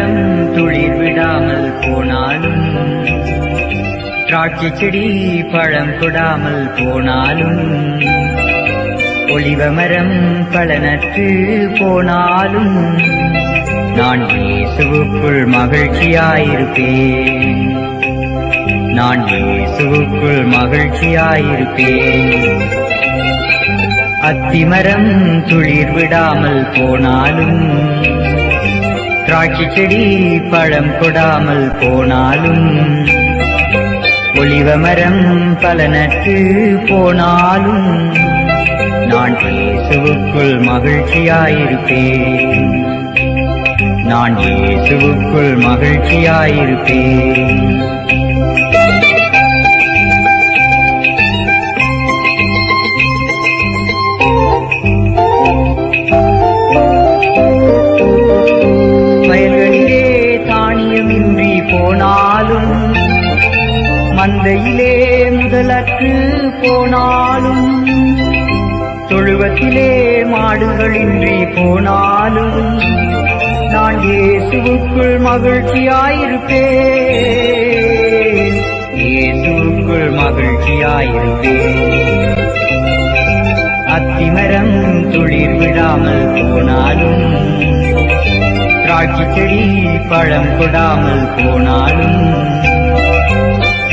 மரம் துளிர் விடாமல் போனாலும் திராட்சை செடி பழம் கொடாமல் போனாலும் ஒளிவ மரம் பலனற்று போனாலும் நான் இயேசுவுக்குள் மகிழ்ச்சியாயிருப்பேன். நான் இயேசுவுக்குள் மகிழ்ச்சியாயிருப்பேன். அத்திமரம் துளிர் விடாமல் போனாலும் திராட்சை செடி பழம் கொடாமல் போனாலும் ஒளிவ மரம் பலனற்று போனாலும் நான் இயேசுவுக்குள் மகிழ்ச்சியாயிருப்பேன். நான் இயேசுவுக்குள் மகிழ்ச்சியாயிருப்பேன். மந்தையிலே முதலற்று போனாலும் தொழுவத்திலே மாடுகளின்றி போனாலும் நான் இயேசுவுக்குள் மகிழ்ச்சியாயிருப்பேன். இயேசுவுக்குள் மகிழ்ச்சியாயிருப்பேன். அத்திமரம் துளிர் விடாமல் போனாலும் திராட்சை செடி பழம் கொடாமல் போனாலும்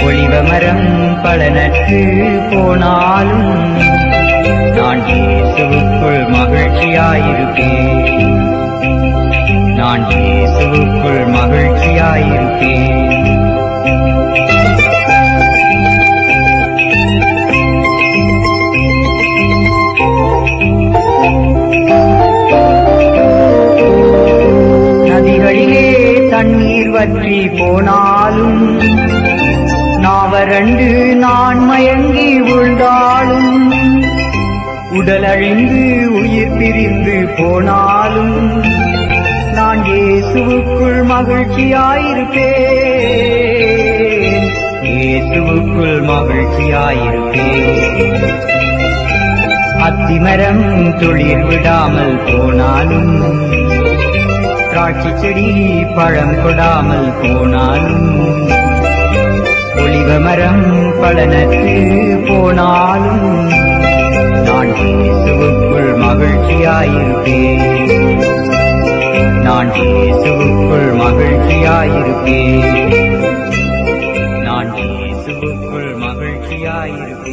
ஒளிவ மரம் பல பலனற்று போனாலும் நான் இயேசுவுக்குள் மகிழ்ச்சியாயிருப்பேன். நான் இயேசுவுக்குள் மகிழ்ச்சியாயிருப்பேன். நதிகளிலே தண்ணீர் வற்றி போனாலும் நாவரண்டு நான் மயங்கி உழ்ந்தாலும் உடல் அழிந்து உயிர் பிரிந்து போனாலும் நான் இயேசுவுக்குள் மகிழ்ச்சியாயிருப்பேன். இயேசுவுக்குள் மகிழ்ச்சியாயிருப்பேன். அத்திமரம் தொழில் விடாமல் போனாலும் திராட்சை செடி பழம் கொடாமல் போனாலும் ஒளிவ மரம் பலனற்று போனாலும் நான் இயேசுவுக்குள் மகிழ்ச்சியாயிருப்பேன். நான் இயேசுவுக்குள் மகிழ்ச்சியாயிருப்பேன். நான் இயேசுவுக்குள் மகிழ்ச்சியாயிருப்பேன்.